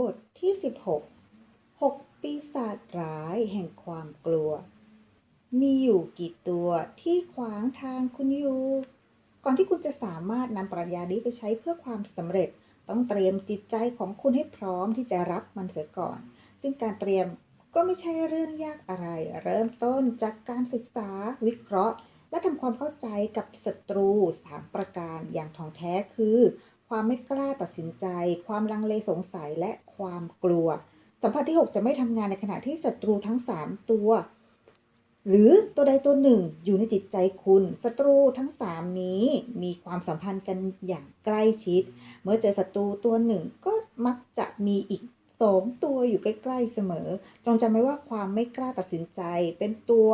บทที่ 16 6 ปีศาจร้ายแห่งความกลัว มีอยู่กี่ตัวที่ขวางทางคุณอยู่ ก่อนที่คุณจะสามารถนำปรัชญานี้ไปใช้เพื่อความสำเร็จ ต้องเตรียมจิตใจของคุณให้พร้อมที่จะรับมันเสียก่อน ซึ่งการเตรียมก็ไม่ใช่เรื่องยากอะไร เริ่มต้นจากการศึกษาวิเคราะห์ และทำความเข้าใจกับศัตรูสามประการอย่างท่องแท้คือ ความไม่กล้าตัดสินใจ ความลังเลสงสัยและความกลัว สัมผัสที่ 6 จะไม่ทำงานในขณะที่ศัตรูทั้ง 3 ตัว หรือตัวใดตัวหนึ่งอยู่ในจิตใจคุณศัตรูทั้ง 3 นี้มีความสัมพันธ์กันอย่างใกล้ชิด เมื่อเจอศัตรูตัวหนึ่งก็มักจะมีอีกสองตัวอยู่ใกล้ๆเสมอ จงจำไว้ว่าความไม่กล้าตัดสินใจ เป็นตัว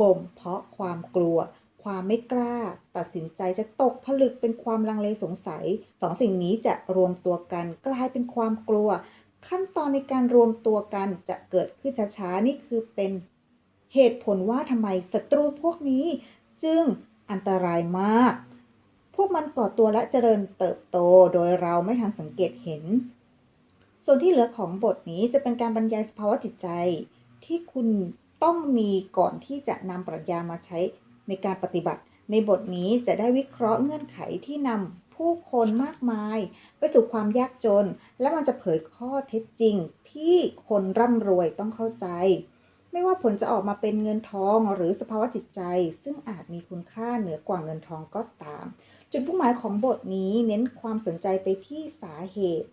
บ่มเพาะความกลัว ความไม่กล้า ตัดสินใจจะตกผลึกเป็นความลังเลสงสัยสองสิ่งนี้จะรวมตัวกันกลายเป็นความกลัว ขั้นตอนในการรวมตัวกันจะเกิดขึ้นช้าๆนี่คือเป็นเหตุผลว่าทำไมศัตรูพวกนี้ จึงอันตรายมาก พวกมันก่อตัวและเจริญเติบโตโดยเราไม่ทันสังเกตเห็น ส่วนที่เหลือของบทนี้จะเป็นการบรรยายสภาวะจิตใจ ที่คุณต้องมีก่อนที่จะนำปรัชญามาใช้ ในการปฏิบัติ ในบทนี้จะได้วิเคราะห์เงื่อนไขที่นำผู้คนมากมาย ไปสู่ความยากจน และมันจะเผยข้อเท็จจริงที่คนร่ำรวยต้องเข้าใจ ไม่ว่าผลจะออกมาเป็นเงินทองหรือสภาวะจิตใจ ซึ่งอาจมีคุณค่าเหนือกว่าเงินทองก็ตาม จุดมุ่งหมายของบทนี้เน้นความสนใจไปที่สาเหตุ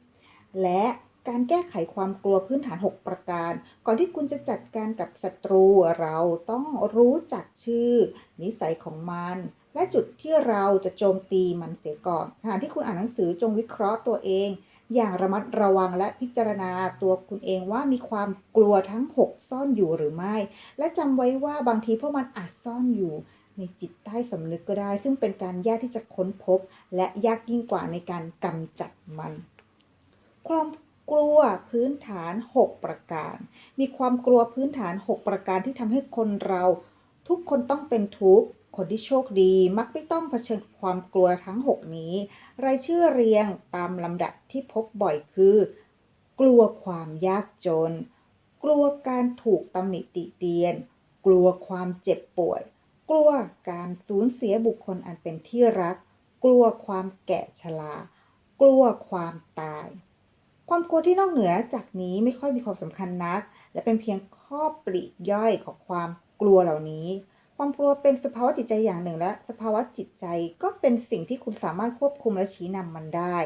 และ การแก้ไขความกลัวพื้นฐาน 6 ประการ ก่อนที่คุณจะจัดการกับศัตรูเราต้องรู้จักชื่อ นิสัยของมัน และจุดที่เราจะโจมตีมันเสียก่อนขณะที่คุณอ่านหนังสือจงวิเคราะห์ตัวเอง อย่างระมัดระวังและพิจารณาตัวคุณเองว่ามีความกลัวทั้ง 6 ซ่อนอยู่หรือไม่ และจำไว้ว่าบางทีพวกมันอาจซ่อนอยู่ในจิตใต้สำนึกก็ได้ ซึ่งเป็นการยากที่จะค้นพบ และยากยิ่งกว่าในการกำจัดมัน ความ กลัวพื้นฐาน 6 ประการ มีความกลัวพื้นฐาน 6 ประการที่ทำให้คนเรา ทุกคนต้องเป็นทุกข์ คนที่โชคดีมักไม่ต้องเผชิญความกลัวทั้ง 6 นี้ รายชื่อเรียงตามลำดับที่พบบ่อยคือ กลัวความยากจน กลัวการถูกตำหนิติเตียน กลัวความเจ็บป่วย กลัวการสูญเสียบุคคลอันเป็นที่รัก กลัวความแก่ชรา กลัวความตาย ความกลัวที่นอกเหนือจากนี้ไม่ค่อยมีความสำคัญนัก และเป็นเพียงข้อปลีกย่อยของความกลัวเหล่านี้ ความกลัวเป็นสภาวะจิตใจอย่างหนึ่ง และสภาวะจิตใจก็เป็นสิ่งที่คุณสามารถควบคุมและชี้นำมันได้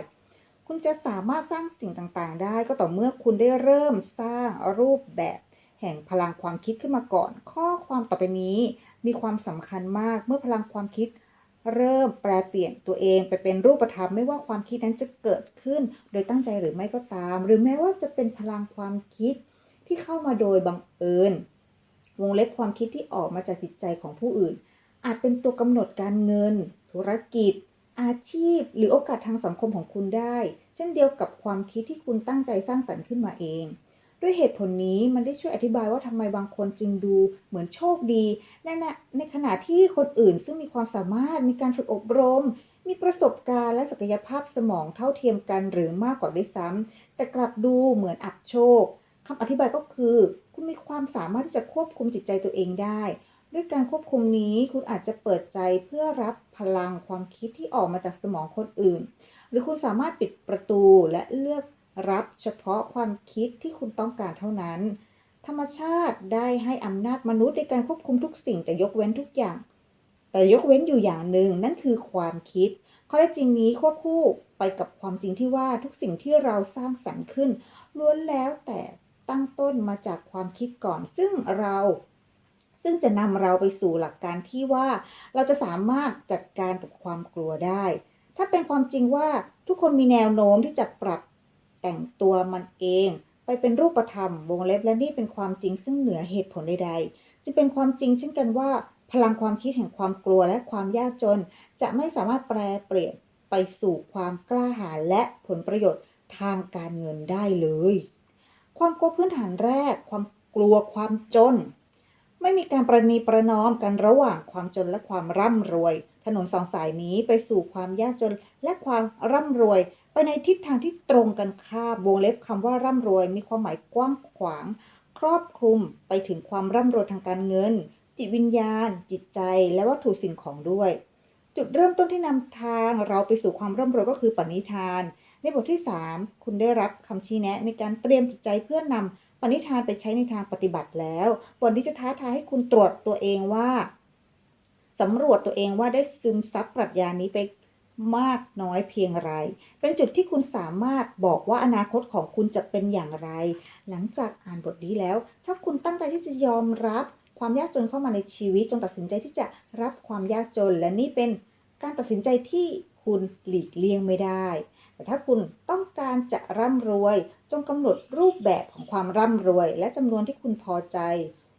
คุณจะสามารถสร้างสิ่งต่างๆ ได้ก็ต่อเมื่อคุณได้เริ่มสร้างรูปแบบ แห่งพลังความคิดขึ้นมาก่อน ข้อความต่อไปนี้ มีความสำคัญมากเมื่อพลังความคิด เริ่มแปลเปลี่ยนตัวเองไปเป็นรูปธรรมไม่ว่าความคิดนั้นจะเกิดขึ้น โดยตั้งใจหรือไม่ก็ตาม หรือแม้ว่าจะเป็นพลังความคิดที่เข้ามาโดยบังเอิญ วงเล็บความคิดที่ออกมาจากจิตใจของผู้อื่น อาจเป็นตัวกำหนดการเงิน ธุรกิจ อาชีพ หรือโอกาสทางสังคมของคุณได้ เช่นเดียวกับความคิดที่คุณตั้งใจสร้างสรรค์ขึ้นมาเอง ด้วยเหตุผลนี้มันได้ช่วยอธิบายว่าทำไมบางคนจึงดูเหมือนโชคดีในขณะในขณะที่คนอื่นซึ่งมีความสามารถมีการฝึกอบรม มีประสบการณ์และศักยภาพสมองเท่าเทียมกันหรือมากกว่าด้วยซ้ำแต่กลับดูเหมือนอับโชคคำอธิบายก็คือ คุณมีความสามารถที่จะควบคุมจิตใจตัวเองได้ ด้วยการควบคุมนี้คุณอาจจะเปิดใจเพื่อรับพลังความคิดที่ออกมาจากสมองคนอื่น หรือคุณสามารถปิดประตูและเลือก รับเฉพาะความคิดที่คุณต้องการเท่านั้น ธรรมชาติได้ให้อำนาจมนุษย์ในการควบคุมทุกสิ่งแต่ยกเว้นทุกอย่าง แต่ยกเว้นอยู่อย่างหนึ่งนั่นคือความคิดข้อเท็จจริงนี้ควบคู่ไปกับความจริงที่ว่าทุกสิ่งที่เราสร้างสรรค์ขึ้น ล้วนแล้วแต่ตั้งต้นมาจากความคิดก่อน ซึ่งเรา ซึ่งจะนำเราไปสู่หลักการที่ว่า เราจะสามารถจัดการกับความกลัวได้ ถ้าเป็นความจริงว่าทุกคนมีแนวโน้มที่จะปรับ แต่งตัวมันเองไปเป็นรูปธรรม วงเล็บและนี่เป็นความจริงซึ่งเหนือเหตุผลใดๆจะเป็นความจริงเช่นกันว่า พลังความคิดแห่งความกลัวและความยากจน จะไม่สามารถแปลเปลี่ยนไปสู่ความกล้าหาญและผลประโยชน์ทางการเงินได้เลย ความกลัวพื้นฐานแรก ความกลัวความจน ไม่มีการประนีประนอมกันระหว่างความจนและความร่ำรวย ถนนสองสายนี้ไปสู่ความยากจนและความร่ำรวย ไปในทิศทางที่ตรงกันข้ามวงเล็บคำว่าร่ำรวย มีความหมายกว้างขวาง ครอบคลุมไปถึงความร่ำรวยทางการเงิน จิตวิญญาณ จิตใจ และวัตถุสิ่งของด้วย จุดเริ่มต้นที่นำทางเราไปสู่ความร่ำรวยก็คือปณิธาน ในบทที่ 3 คุณได้รับคำชี้แนะในการเตรียมจิตใจเพื่อนำปณิธานไปใช้ในทางปฏิบัติแล้วบทนี้จะท้าทายให้คุณตรวจตัวเองว่าสำรวจตัวเองว่าได้ซึมซับปรัชญานี้ไป มากน้อยเพียงไร เป็นจุดที่คุณสามารถบอกว่าอนาคตของคุณจะเป็นอย่างไร หลังจากอ่านบทนี้แล้ว ถ้าคุณตั้งใจที่จะยอมรับความยากจนเข้ามาในชีวิต จงตัดสินใจที่จะรับความยากจน และนี่เป็นการตัดสินใจที่คุณหลีกเลี่ยงไม่ได้ แต่ถ้าคุณต้องการจะร่ำรวย จงกำหนดรูปแบบของความร่ำรวย และจำนวนที่คุณพอใจ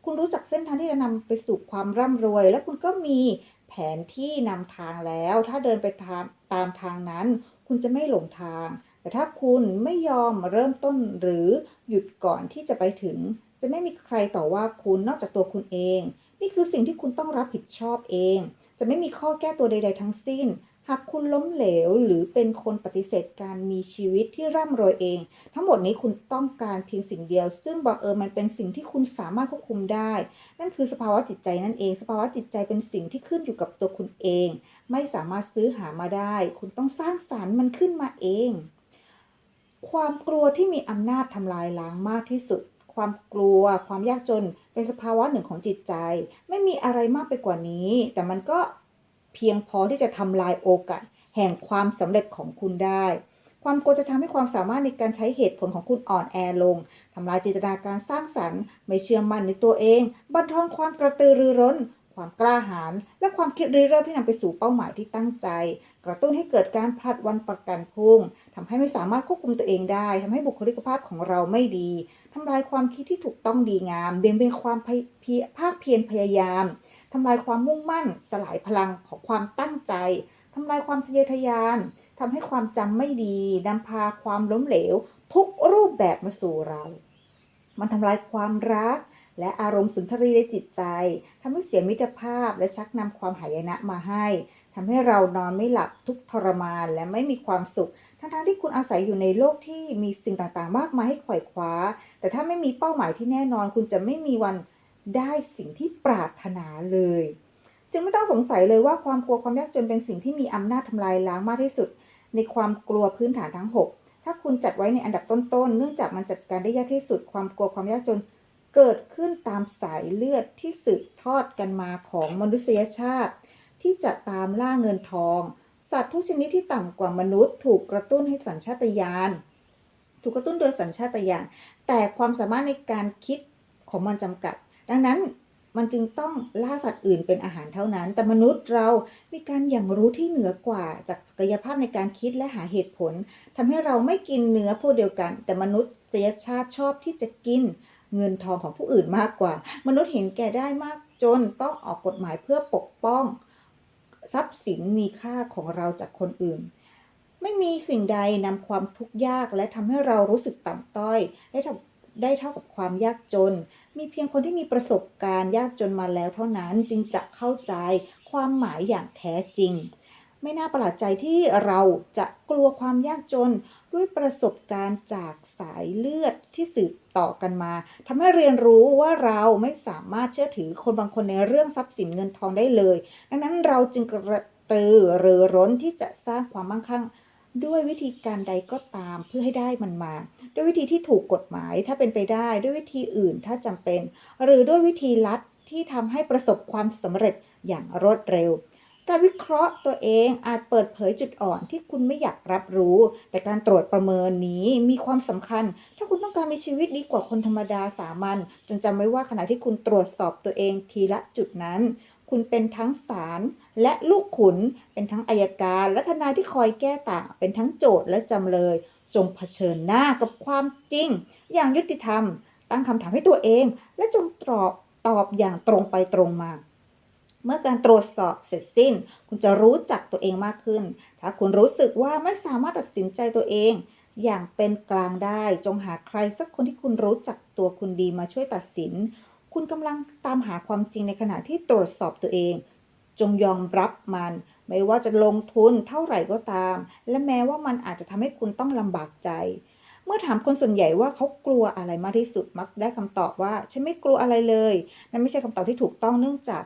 คุณรู้จักเส้นทางที่จะนำไปสู่ความร่ำรวย และคุณก็มี แผนที่นำทางแล้ว ถ้าเดินไปตามตามทางนั้น คุณจะไม่หลงทาง แต่ถ้าคุณไม่ยอมเริ่มต้นหรือหยุดก่อนที่จะไปถึง จะไม่มีใครต่อว่าคุณนอกจากตัวคุณเอง นี่คือสิ่งที่คุณต้องรับผิดชอบเอง จะไม่มีข้อแก้ตัวใด ๆ ทั้งสิ้น หากคุณล้มเหลวหรือเป็นคนปฏิเสธการมีชีวิตที่ร่ำรวยเอง ทั้งหมดนี้คุณต้องการเพียงสิ่งเดียว ซึ่งบังเอิญมันเป็นสิ่งที่คุณสามารถควบคุมได้ นั่นคือสภาวะจิตใจนั่นเอง สภาวะจิตใจเป็นสิ่งที่ขึ้นอยู่กับตัวคุณเอง ไม่สามารถซื้อหามาได้ คุณต้องสร้างสารรค์มันขึ้นมาเอง ความกลัวที่มีอำนาจทำลายล้างมากที่สุด ความกลัว ความยากจน เป็นสภาวะหนึ่งของจิตใจ ไม่มีอะไรมากไปกว่านี้ แต่มันก็ เพียงพอที่จะทำลายโอกาสแห่งความสำเร็จของคุณได้ ความกลัวจะทำให้ความสามารถในการใช้เหตุผลของคุณอ่อนแอลงทำลายจินตนาการสร้างสรรค์ ไม่เชื่อมั่นในตัวเอง บั่นทอนความกระตือรือร้น ความกล้าหาญและความคิดริเริ่มที่นำไปสู่เป้าหมายที่ตั้งใจ กระตุ้นให้เกิดการพลัดวันประกันพรุ่งทำให้ไม่สามารถควบคุมตัวเองได้ทำให้บุคลิกภาพของเราไม่ดีทำลายความคิดที่ถูกต้องดีงามเบี่ยงเบนความภาคเพียรพยายาม ทำลายความมุ่งมั่น สลายพลังของความตั้งใจทำลายความทะเยอทะยานทำให้ความจำไม่ดีนำพาความล้มเหลว ทุกรูปแบบมาสู่เรา มันทำลายความรัก และอารมณ์สุนทรีในจิตใจทำให้เสียมิตรภาพและชักนำความหายนะมาให้ทำให้เรานอนไม่หลับทุกทรมานและไม่มีความสุข ทั้งๆที่คุณอาศัยอยู่ในโลกที่มีสิ่งต่างๆ มากมายให้ไขว่คว้า แต่ถ้าไม่มีเป้าหมายที่แน่นอน คุณจะไม่มีวัน ได้สิ่งที่ปรารถนาเลย จึงไม่ต้องสงสัยเลยว่าความกลัวความยากจนเป็นสิ่งที่มีอำนาจทำลายล้างมากที่สุด ในความกลัวพื้นฐานทั้ง 6 ถ้าคุณจัดไว้ในอันดับต้นๆ เนื่องจากมันจัดการได้ยากที่สุด ความกลัวความยากจนเกิดขึ้นตามสายเลือดที่สืบทอดกันมาของมนุษยชาติ ที่จะตามล่าเงินทอง สัตว์ทุกชนิดที่ต่ำกว่ามนุษย์ ถูกกระตุ้นให้สัญชาตญาณถูกกระตุ้นโดยสัญชาตญาณแต่ความสามารถในการคิดของมันจำกัด ดังนั้นมันจึงต้องล่าสัตว์อื่นเป็นอาหารเท่านั้น แต่มนุษย์เรามีการอย่างรู้ที่เหนือกว่าจากศักยภาพในการคิดและหาเหตุผลทำให้เราไม่กินเนื้อพวกเดียวกัน แต่มนุษยชาติชอบที่จะกินเงินทองของผู้อื่นมากกว่า มนุษย์เห็นแก่ได้มากจนต้องออกกฎหมายเพื่อปกป้อง ทรัพย์สินมีค่าของเราจากคนอื่น ไม่มีสิ่งใดนำความทุกข์ยากและทำให้เรารู้สึกต่ำต้อย ได้ได้เท่ากับความยากจน มีเพียงคนที่มีประสบการณ์ยากจนมาแล้วเท่านั้นจึงจะเข้าใจความหมายอย่างแท้จริง ไม่น่าประหลาดใจที่เราจะกลัวความยากจนด้วยประสบการณ์จากสายเลือดที่สืบต่อกันมาทำให้เรียนรู้ว่าเราไม่สามารถเชื่อถือคนบางคนในเรื่องทรัพย์สินเงินทองได้เลย ดังนั้นเราจึงกระตือรือร้นที่จะสร้างความมั่งคั่ง ด้วยวิธีการใดก็ตามเพื่อให้ได้มันมา ด้วยวิธีที่ถูกกฎหมายถ้าเป็นไปได้ด้วยวิธีอื่นถ้าจำเป็น หรือด้วยวิธีลัดที่ทำให้ประสบความสำเร็จอย่างรวดเร็ว การวิเคราะห์ตัวเองอาจเปิดเผยจุดอ่อนที่คุณไม่อยากรับรู้ แต่การตรวจประเมินนี้มีความสำคัญ ถ้าคุณต้องการมีชีวิตดีกว่าคนธรรมดาสามัญจงจำไว้ว่าขณะที่คุณตรวจสอบตัวเองทีละจุดนั้น คุณเป็นทั้งศาลและลูกขุน เป็นทั้งอายการ และทนายที่คอยแก้ต่าง เป็นทั้งโจทย์และจำเลย จงเผชิญหน้ากับความจริง อย่างยุติธรรม ตั้งคำถามให้ตัวเอง และจงตอบตอบอย่างตรงไปตรงมาเมื่อการตรวจสอบเสร็จสิ้น คุณจะรู้จักตัวเองมากขึ้น ถ้าคุณรู้สึกว่าไม่สามารถตัดสินใจตัวเอง อย่างเป็นกลางได้ จงหาใครสักคนที่คุณรู้จักตัวคุณดีมาช่วยตัดสิน คุณกำลังตามหาความจริงในขณะที่ตรวจสอบตัวเอง จงยอมรับมัน ไม่ว่าจะลงทุนเท่าไหร่ก็ตาม และแม้ว่ามันอาจจะทำให้คุณต้องลำบากใจ เมื่อถามคนส่วนใหญ่ว่าเขากลัวอะไรมากที่สุดมักได้คำตอบว่าฉันไม่กลัวอะไรเลย นั่นไม่ใช่คำตอบที่ถูกต้องเนื่องจาก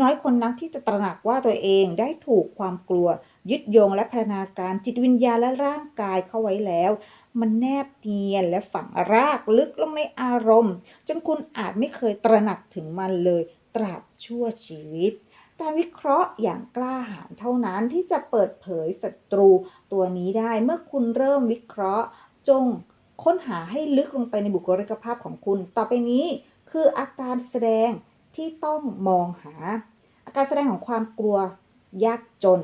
น้อยคนนักที่จะตระหนักว่าตัวเองได้ถูกความกลัว ยึดโยงและพัฒนาการจิตวิญญาณและร่างกายเข้าไว้แล้ว มันแนบเนียนและฝังรากลึกลงในอารมณ์ จนคุณอาจไม่เคยตระหนักถึงมันเลยตราบชั่วชีวิต การวิเคราะห์อย่างกล้าหาญเท่านั้นที่จะเปิดเผยศัตรูตัวนี้ได้เมื่อคุณเริ่มวิเคราะห์ จงค้นหาให้ลึกลงไปในบุคลิกภาพของคุณ ต่อไปนี้คืออาการแสดงที่ต้องมองหา อาการแสดงของความกลัวยากจน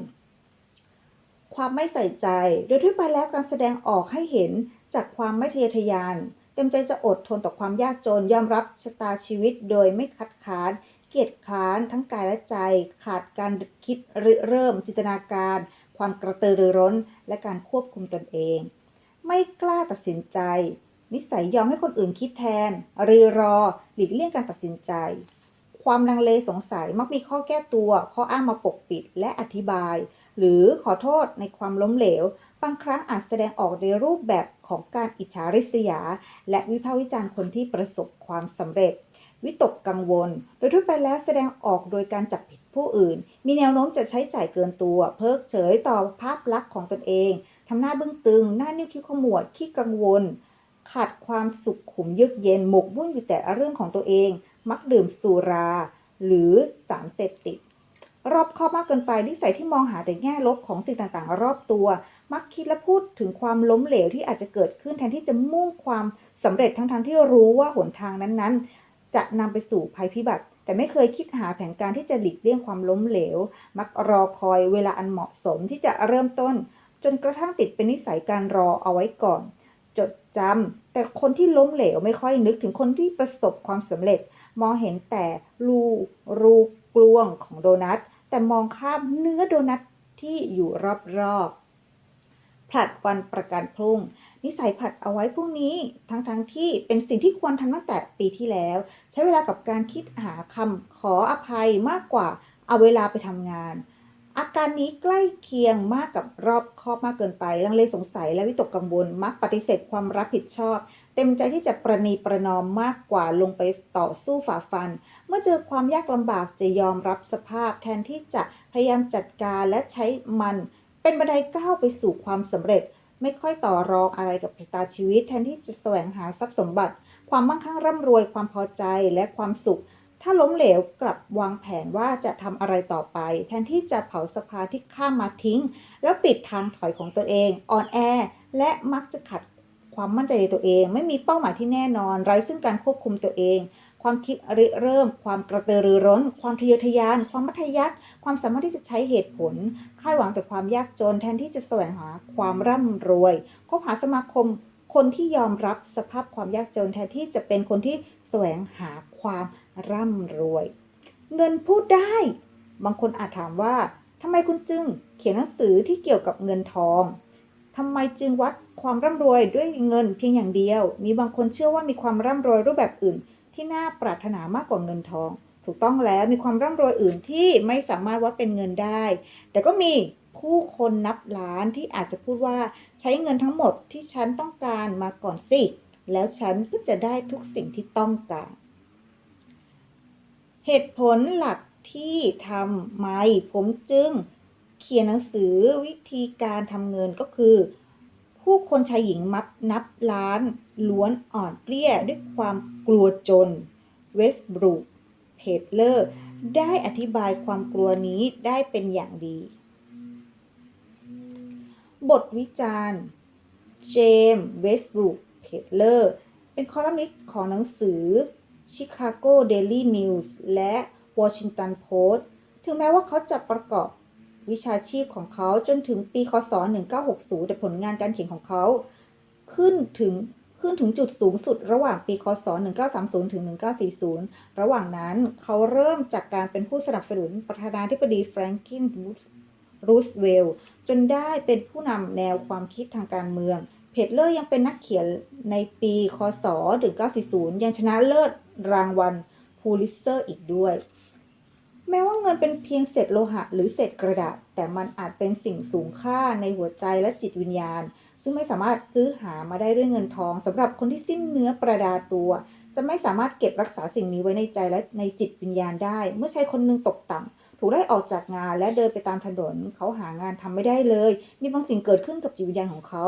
ความไม่ใส่ใจ โดยทั่วไปแล้วการแสดงออกให้เห็นจากความไม่ทะเยอทะยาน เต็มใจจะอดทนต่อความยากจน ยอมรับชะตาชีวิตโดยไม่คัดค้าน เกียจคร้าน ทั้งกายและใจ ขาดการคิดริเริ่ม จินตนาการ ความกระตือรือร้น และการควบคุมตนเอง ไม่กล้าตัดสินใจ นิสัยยอมให้คนอื่นคิดแทน รีรอ หลีกเลี่ยงการตัดสินใจ ความลังเลสงสัยมักมีข้อแก้ตัว ข้ออ้างมาปกปิดและอธิบาย หรือขอโทษในความล้มเหลว บางครั้งอาจแสดงออกในรูปแบบของการอิจฉาริษยา และวิพากษ์วิจารณ์คนที่ประสบความสำเร็จ วิตกกังวล โดยทั่วไปแล้วแสดงออกโดยการจับผิดผู้อื่น มีแนวโน้มจะใช้จ่ายเกินตัว เพิกเฉยต่อภาพลักษณ์ของตนเองทำหน้าบึ้งตึง หน้านิ้วคิ้วขมวดขี้กังวล ขาดความสุขขุมเยือกเย็นหมกมุ่นอยู่แต่เรื่องของตัวเอง มักดื่มสุรา หรือสารเสพติด รอบคอบมากเกินไป นิสัยที่มองหาแต่แง่ลบของสิ่งต่างๆ รอบตัว มักคิดและพูดถึงความล้มเหลวที่อาจจะเกิดขึ้นแทนที่จะมุ่งความสำเร็จทั้งๆที่รู้ว่าหนทางนั้นๆ จะนำไปสู่ภัยพิบัติ แต่ไม่เคยคิดหาแผนการที่จะหลีกเลี่ยงความล้มเหลว มักรอคอยเวลาอันเหมาะสมที่จะเริ่มต้น จนกระทั่งติดเป็นนิสัยการรอเอาไว้ก่อน จดจำแต่คนที่ล้มเหลวไม่ค่อยนึกถึงคนที่ประสบความสำเร็จ มองเห็นแต่รูรู กลวงของโดนัท แต่มองข้ามเนื้อโดนัทที่อยู่รอบๆผลัดวันประกันพรุ่ง นิสัยผลัดเอาไว้พรุ่งนี้ทั้งๆทที่เป็นสิ่งที่ควรทำตั้งแต่ปีที่แล้ว ใช้เวลากับการคิดหาคำขออภัยมากกว่าเอาเวลาไปทำงาน อาการนี้ใกล้เคียงมากกับรอบคอบมากเกินไป ลังเลสงสัยและวิตกกังวลมักปฏิเสธความรับผิดชอบ เต็มใจที่จะประนีประนอมมากกว่าลงไปต่อสู้ฝ่าฟัน เมื่อเจอความยากลำบากจะยอมรับสภาพ แทนที่จะพยายามจัดการและใช้มัน เป็นบันไดก้าวไปสู่ความสำเร็จ ไม่ค่อยต่อรองอะไรกับชะตาชีวิต แทนที่จะแสวงหาทรัพย์สมบัติ ความมั่งคั่งร่ำรวยความพอใจและความสุข ถ้าล้มเหลวกลับวางแผนว่าจะทำอะไรต่อไป แทนที่จะเผาสภาที่ข้ามมาทิ้ง แล้วปิดทางถอยของตัวเองอ่อนแอและมักจะขัด ความมั่นใจในตัวเอง ไม่มีเป้าหมายที่แน่นอน ไร้ซึ่งการควบคุมตัวเอง ความคิดริเริ่ม ความกระตือรือร้น ความทะเยอทะยาน ความมัธยัสถ์ความสามารถที่จะใช้เหตุผล คาดหวังแต่ความยากจน แทนที่จะแสวงหาความร่ำรวย คบหาสมาคม คนที่ยอมรับสภาพความยากจน แทนที่จะเป็นคนที่แสวงหาความร่ำรวย เงินพูดได้ บางคนอาจถามว่าทำไมคุณจึง เขียนหนังสือที่เกี่ยวกับเงินทอง ทำไมจึงวัดความร่ำรวยด้วยเงินเพียงอย่างเดียว มีบางคนเชื่อว่ามีความร่ำรวยรูปแบบอื่น ที่น่าปรารถนามากกว่าเงินทอง ถูกต้องแล้วมีความร่ำรวยอื่นที่ไม่สามารถวัดเป็นเงินได้ แต่ก็มีผู้คนนับล้านที่อาจจะพูดว่าใช้เงินทั้งหมดที่ฉันต้องการมาก่อนสิ แล้วฉันก็จะได้ทุกสิ่งที่ต้องการ เหตุผลหลักที่ทำไมผมจึง เขียนหนังสือวิธีการทำเงินก็คือ ผู้คนชายหญิงมักนับล้าน ล้วนอ่อนเปลี้ยด้วยความกลัวจน เวสบรูคเพดเลอร์ ได้อธิบายความกลัวนี้ได้เป็นอย่างดี บทวิจารณ์เจมส์เวสบรูคเพดเลอร์ เป็นคอลัมนิสต์ของหนังสือ Chicago Daily News และ Washington Post ถึงแม้ว่าเขาจะประกอบ วิชาชีพของเขาจนถึงปีคศ 1960 แต่ผลงานการเขียนของเขา ขึ้นถึงขึ้นถึงจุดสูงสุดระหว่างปีคศ 1930 ถึง 1940 ระหว่างนั้นเขาเริ่มจากการเป็นผู้สนับสนุนประธานาธิบดีแฟรงกินรูสเวลล์จนได้เป็นผู้นำแนวความคิดทางการเมือง เพจเลอร์ยังเป็นนักเขียนในปีคศ 1940 ยังชนะเลิศรางวัลพูลิเซอร์อีกด้วย แม้ว่าเงินเป็นเพียงเศษโลหะหรือเศษกระดาษ แต่มันอาจเป็นสิ่งสูงค่าในหัวใจและจิตวิญญาณ ซึ่งไม่สามารถซื้อหามาได้ด้วยเงินทองสำหรับคนที่สิ้นเนื้อประดาตัว จะไม่สามารถเก็บรักษาสิ่งนี้ไว้ในใจและในจิตวิญญาณได้ เมื่อชายคนหนึ่งตกต่ำถูกไล่ออกจากงานและเดินไปตามถนน เขาหางานทำไม่ได้เลย มีบางสิ่งเกิดขึ้นกับจิตวิญญาณของเขา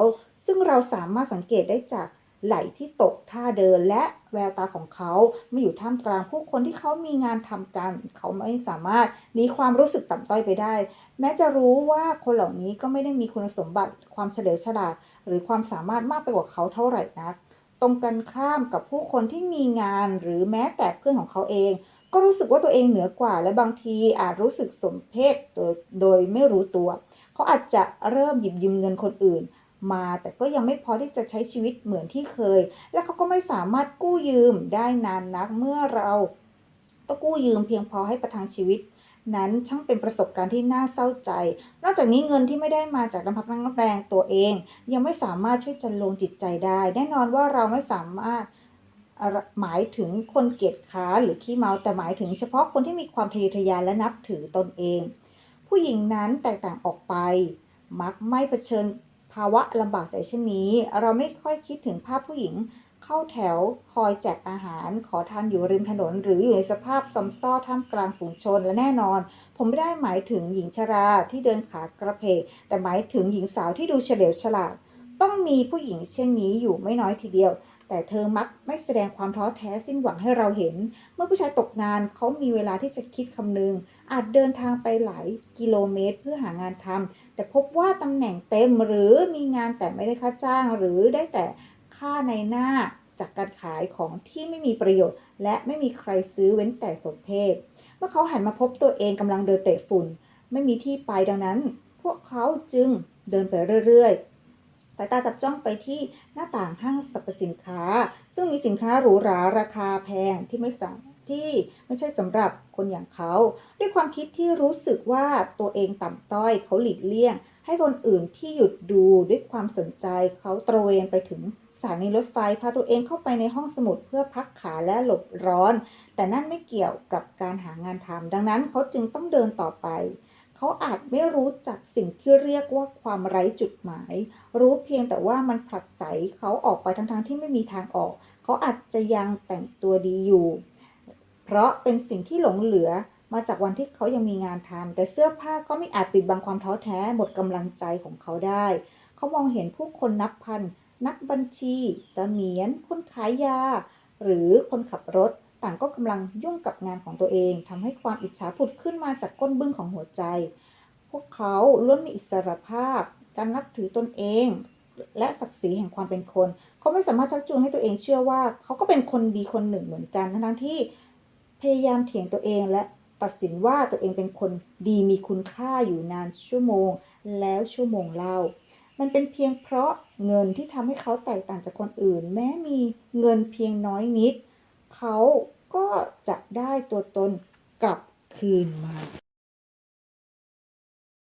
ซึ่งเราสามารถสังเกตได้จาก ไหลที่ตกท่าเดินและแววตาของเขาไม่อยู่ท่ามกลางผู้คนที่เขามีงานทำกัน เขาไม่สามารถหนีความรู้สึกต่ำต้อยไปได้ แม้จะรู้ว่าคนเหล่านี้ก็ไม่ได้มีคุณสมบัติความเฉลียวฉลาด หรือความสามารถมากไปกว่าเขาเท่าไหร่นัก ตรงกันข้ามกับผู้คนที่มีงานหรือแม้แต่เพื่อนของเขาเอง ก็รู้สึกว่าตัวเองเหนือกว่า และบางทีอาจรู้สึกสมเพศโดยโดยไม่รู้ตัว เขาอาจจะเริ่มหยิบยืมเงินคนอื่น มา แต่ก็ยังไม่พอที่จะใช้ชีวิตเหมือนที่เคย และเขาก็ไม่สามารถกู้ยืมได้นานนักเมื่อเราต้องกู้ยืมเพียงพอให้ประทังชีวิต นั้นช่างเป็นประสบการณ์ที่น่าเศร้าใจ นอกจากนี้เงินที่ไม่ได้มาจากน้ำพักน้ำแรงตัวเอง ยังไม่สามารถช่วยจันลงจิตใจได้ แน่นอนว่าเราไม่สามารถหมายถึงคนเกียจค้าหรือขี้เมาแต่หมายถึงเฉพาะคนที่มีความทะเยอทะยานและนับถือตนเอง ผู้หญิงนั้นแตกต่างออกไป มักไม่เผชิญ ภาวะลำบากใจเช่นนี้ เราไม่ค่อยคิดถึงภาพผู้หญิง เข้าแถวคอยแจกอาหาร ขอทานอยู่ริมถนน หรืออยู่ในสภาพซอมซ้อท่ามกลางฝูงชนและแน่นอน ผมไม่ได้หมายถึงหญิงชราที่เดินขากระเพกแต่หมายถึงหญิงสาวที่ดูเฉลียวฉลาด ต้องมีผู้หญิงเช่นนี้อยู่ไม่น้อยทีเดียว แต่เธอมักไม่แสดงความท้อแท้สิ้นหวังให้เราเห็น เมื่อผู้ชายตกงานเขามีเวลาที่จะคิดคำนึง อาจเดินทางไปหลายกิโลเมตรเพื่อหางานทำแต่พบว่าตำแหน่งเต็มหรือมีงานแต่ไม่ได้ค่าจ้างหรือได้แต่ค่าในหน้าจากการขายของที่ไม่มีประโยชน์ และไม่มีใครซื้อเว้นแต่สมเพศเมื่อเขาหันมาพบตัวเองกำลังเดินเตะฝุ่น ไม่มีที่ไปดังนั้น พวกเขาจึงเดินไปเรื่อยๆายตาจับจ้องไปที่หน้าต่างห้างสรรพสินค้า ซึ่งมีสินค้าหรูหราราคาแพงที่ไม่สามที่ไม่ใช่สำหรับคนอย่างเขา ด้วยความคิดที่รู้สึกว่าตัวเองต่ำต้อยเขาหลีกเลี่ยง ให้คนอื่นที่หยุดดูด้วยความสนใจเขาตระเวนไปถึงสถานีรถไฟพาตัวเองเข้าไปในห้องสมุดเพื่อพักขาและหลบร้อน แต่นั่นไม่เกี่ยวกับการหางานทำดังนั้นเขาจึงต้องเดินต่อไป เขาอาจไม่รู้จักสิ่งที่เรียกว่าความไร้จุดหมาย รู้เพียงแต่ว่ามันผลักไสเขาออกไปทั้งๆที่ไม่มีทางออก เขาอาจจะยังแต่งตัวดีอยู่ เพราะเป็นสิ่งที่หลงเหลือมาจากวันที่เขายังมีงานทำแต่เสื้อผ้าก็ไม่อาจปิดบังความท้อแท้หมดกำลังใจของเขาได้ เขามองเห็นผู้คนนับพัน นักบัญชี เสมียน คนขายยา หรือคนขับรถ ต่างก็กำลังยุ่งกับงานของตัวเองทำให้ความอิจฉาผุดขึ้นมาจากก้นบึ้งของหัวใจ พวกเขาล้วนมีอิสรภาพ การนับถือตนเอง และศักดิ์ศรีแห่งความเป็นคน เขาไม่สามารถชักจูงให้ตัวเองเชื่อว่า เขาก็เป็นคนดีคนหนึ่งเหมือนกันทั้งที่พยายามเถียงตัวเองและตัดสินว่าตัวเองเป็นคนดีมีคุณค่าอยู่นานชั่วโมง แล้วชั่วโมงเล่า มันเป็นเพียงเพราะเงินที่ทำให้เขาแตกต่างจากคนอื่น แม้มีเงินเพียงน้อยนิด เขาก็จะได้ตัวตนกลับคืนมา